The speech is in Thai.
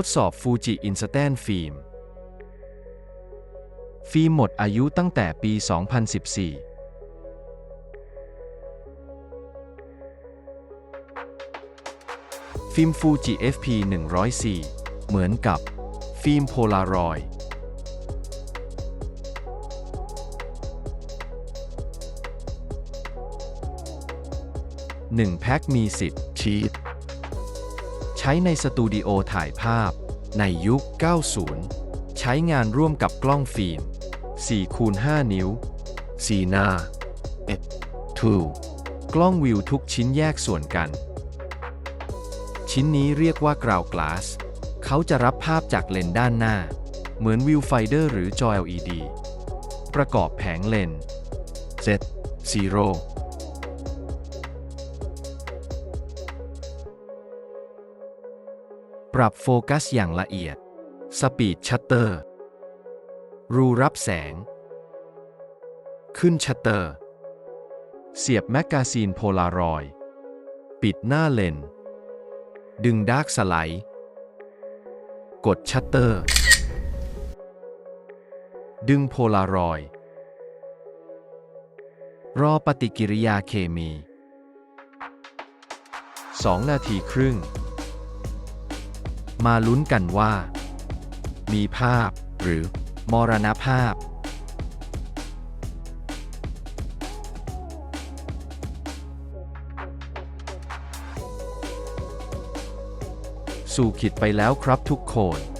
ทดสอบฟูจิอินสแตนฟิล์ม ฟิล์มหมดอายุตั้งแต่ปี 2014ฟิล์มฟูจิ FP 104 เหมือนกับ ฟิล์มโพลารอยด์หนึ่งแพ็คมีสิทธิ์ชีต ช้ในสตูดิโอถ่ายภาพ ในยุค 90 ใช้งานร่วมกับกล้องฟิล์ม4คูณ5นิ้ว4หน้า 2. กล้องวิวทุกชิ้นแยกส่วนกัน ชิ้นนี้เรียกว่ากราวกลาส เขาจะรับภาพจากเลนด้านหน้า เหมือนวิวไฟเดอร์หรือจอ LED ประกอบแผงเลน Z 0 ปรับโฟกัสอย่างละเอียด สปีดชัตเตอร์ รูรับแสง ขึ้นชัตเตอร์ เสียบแมกกาซีนโพลารอยด์ปิดหน้าเลนส์ดึงดาร์กสไลด์ กดชัตเตอร์ ดึงโพลารอยด์รอปฏิกิริยาเคมี 2 นาทีครึ่ง มาลุ้นกันว่า มีภาพหรือมรณภาพ สู่ขิดไปแล้วครับทุกคน